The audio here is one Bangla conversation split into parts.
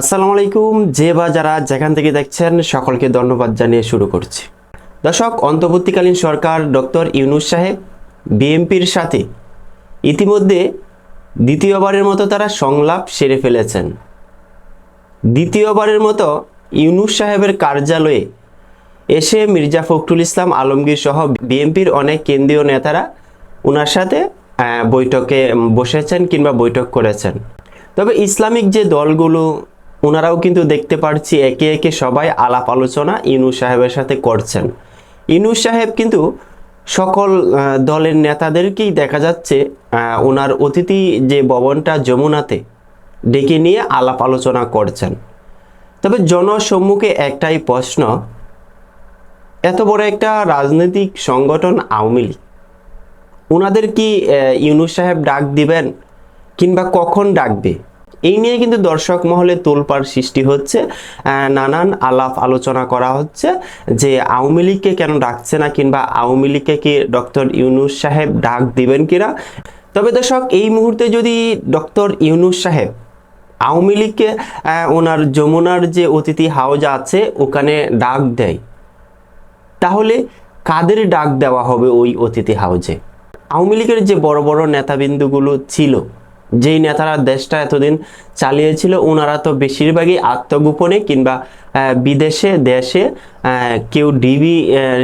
আসসালামু আলাইকুম। যে বা যারা যেখান থেকে দেখছেন, সকলকে ধন্যবাদ জানিয়ে শুরু করছি। দর্শক, অন্তর্বর্তীকালীন সরকার ডক্টর ইউনুস সাহেব বিএনপির সাথে ইতিমধ্যে দ্বিতীয়বারের মতো তারা সংলাপ সেরে ফেলেছেন। দ্বিতীয়বারের মতো ইউনুস সাহেবের কার্যালয়ে এসে মির্জা ফখরুল ইসলাম আলমগীর সহ বিএনপির অনেক কেন্দ্রীয় নেতারা ওনার সাথে বৈঠকে বসেছেন কিংবা বৈঠক করেছেন। তবে ইসলামিক যে দলগুলো ওনারাও কিন্তু দেখতে পাচ্ছি একে একে সবাই আলাপ আলোচনা ইউনুস সাহেবের সাথে করছেন। ইউনুস সাহেব কিন্তু সকল দলের নেতাদেরকেই দেখা যাচ্ছে ওনার অতিথি যে ভবনটা যমুনাতে ডেকে নিয়ে আলাপ আলোচনা করছেন। তবে জনসম্মুখে একটাই প্রশ্ন, এত বড় একটা রাজনৈতিক সংগঠন আওয়ামী লীগ, ওনাদের কি ইউনুস সাহেব ডাক দিবেন কিংবা কখন ডাকবে? এই নিয়ে কিন্তু দর্শক মহলে তোলপাড় সৃষ্টি হচ্ছে নানান আলাপ আলোচনা করা হচ্ছে যে আওয়ামী লীগকে কেন ডাকছে না কিংবা আওয়ামী লীগকে কি ডক্টর ইউনুস সাহেব ডাক দিবেন কিনা? তবে দর্শক, এই মুহূর্তে যদি ডক্টর ইউনুস সাহেব আওয়ামী লীগকে ওনার যমুনার যে অতিথি হাউজ আছে, ওখানে ডাক দেয়, তাহলে কাদের ডাক দেওয়া হবে ওই অতিথি হাউজে? আওয়ামী লীগের যে বড় বড় নেতাবিন্দুগুলো ছিল যেই নেতারা দেশটা এতদিন চালিয়েছিল ওনারা তো বেশিরভাগই আত্মগোপনে কিংবা বিদেশে, দেশে কেউ ডিবি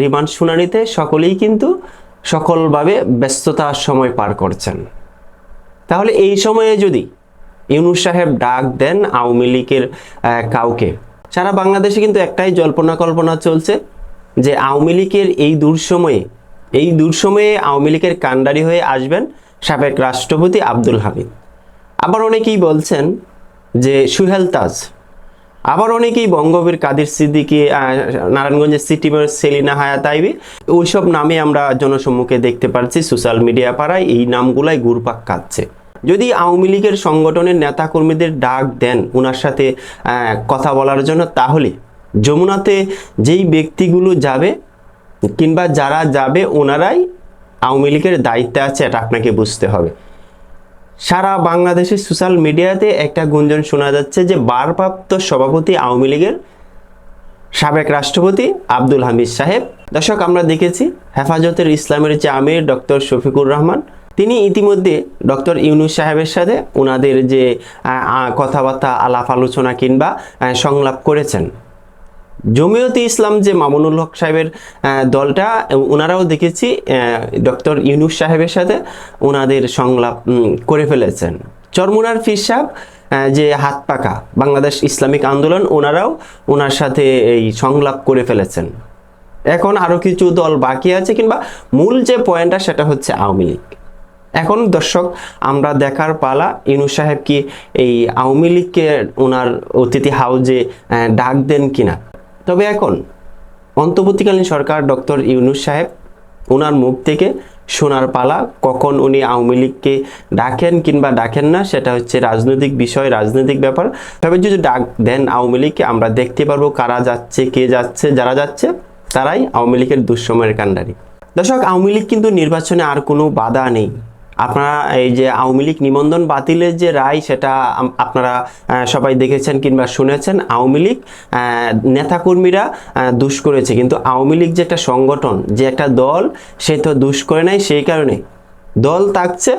রিমান্ড শুনানিতে সকলেই কিন্তু সকলভাবে ব্যস্ততার সময় পার করছেন। তাহলে এই সময়ে যদি ইউনুস সাহেব ডাক দেন আওয়ামী লীগের কাউকে, সারা বাংলাদেশে কিন্তু একটাই জল্পনা কল্পনা চলছে যে আওয়ামী লীগের এই দুঃসময়ে এই দুঃসময়ে আওয়ামী লীগের কাণ্ডারি হয়ে আসবেন সাবেক রাষ্ট্রপতি আব্দুল হামিদ। আবার অনেকেই বলছেন যে সুহেল তাজ। আবার অনেকেই বঙ্গবীর কাদের সিদ্দিকী নারায়ণগঞ্জের সিটি মেয়র সেলিনা হায়াত আইবি, ওইসব নামে আমরা জনসম্মুখে দেখতে পাচ্ছি সোশ্যাল মিডিয়া পাড়ায়, এই নামগুলাই ঘুরপাক কাচ্ছে যদি আওয়ামী লীগের সংগঠনের নেতাকর্মীদের ডাক দেন ওনার সাথে কথা বলার জন্য, তাহলে যমুনাতে যেই ব্যক্তিগুলো যাবে কিংবা যারা যাবে, ওনারাই আওয়ামী লীগের দায়িত্বে আছে, এটা আপনাকে বুঝতে হবে। সারা বাংলাদেশের সোশ্যাল মিডিয়াতে একটা গুঞ্জন শোনা যাচ্ছে যে ভারপ্রাপ্ত সভাপতি আওয়ামী লীগের সাবেক রাষ্ট্রপতি আব্দুল হামিদ সাহেব। দর্শক, আমরা দেখেছি হেফাজতের ইসলামের যে আমির ডক্টর শফিকুর রহমান, তিনি ইতিমধ্যে ডক্টর ইউনুস সাহেবের সাথে ওনাদের যে কথাবার্তা, আলাপ আলোচনা কিংবা সংলাপ করেছেন। জমিয়তে ইসলাম যে মামুনুল হক সাহেবের দলটা ওনারাও দেখেছি ডক্টর ইউনুস সাহেবের সাথে ওনাদের সংলাপ করে ফেলেছেন। চরমুনার ফির সাহেব যে হাত পাকা, বাংলাদেশ ইসলামিক আন্দোলন ওনারাও ওনার সাথে এই সংলাপ করে ফেলেছেন। এখন আরও কিছু দল বাকি আছে, কিংবা মূল যে পয়েন্টটা, সেটা হচ্ছে আওয়ামী লীগ। এখন দর্শক, আমরা দেখার পালা ইনু সাহেব কি এই আওয়ামী লীগকে ওনার অতিথি হাউজে ডাক দেন কিনা? তবে এখন অন্তর্বর্তীকালীন সরকার ডক্টর ইউনুস সাহেব ওনার মুখ থেকে শোনার পালা, কখন উনি আওয়ামী লীগকে ডাকেন কিংবা ডাকেন না, সেটা হচ্ছে রাজনৈতিক বিষয়, রাজনৈতিক ব্যাপার। তবে যদি ডাক দেন আওয়ামী লীগকে, আমরা দেখতে পারব কারা যাচ্ছে, কে যাচ্ছে, যারা যাচ্ছে, তারাই আওয়ামী লীগের দুঃসময়ের কাণ্ডারি। দর্শক, আওয়ামী লীগ কিন্তু নির্বাচনে আর কোনো বাধা নেই। আপনারা এই যে আওয়ামী লীগ নিবন্ধন বাতিলের যে রায়, সেটা আপনারা সবাই দেখেছেন কিংবা শুনেছেন, আওয়ামী লীগ নেতাকর্মীরা দুষ করেছে। কিন্তু আওয়ামী লীগ যে একটা সংগঠন, যে একটা দল, সে তো দুষ করে নাই সেই কারণে। দল থাকছে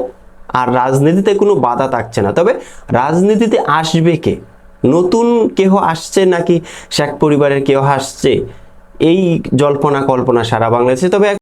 আর রাজনীতিতে কোনো বাধা থাকছে না। তবে রাজনীতিতে আসবে কে? নতুন কেহ আসছে নাকি শেখ পরিবারের কেউ আসছে? এই জল্পনা কল্পনা সারা বাংলাদেশে। তবে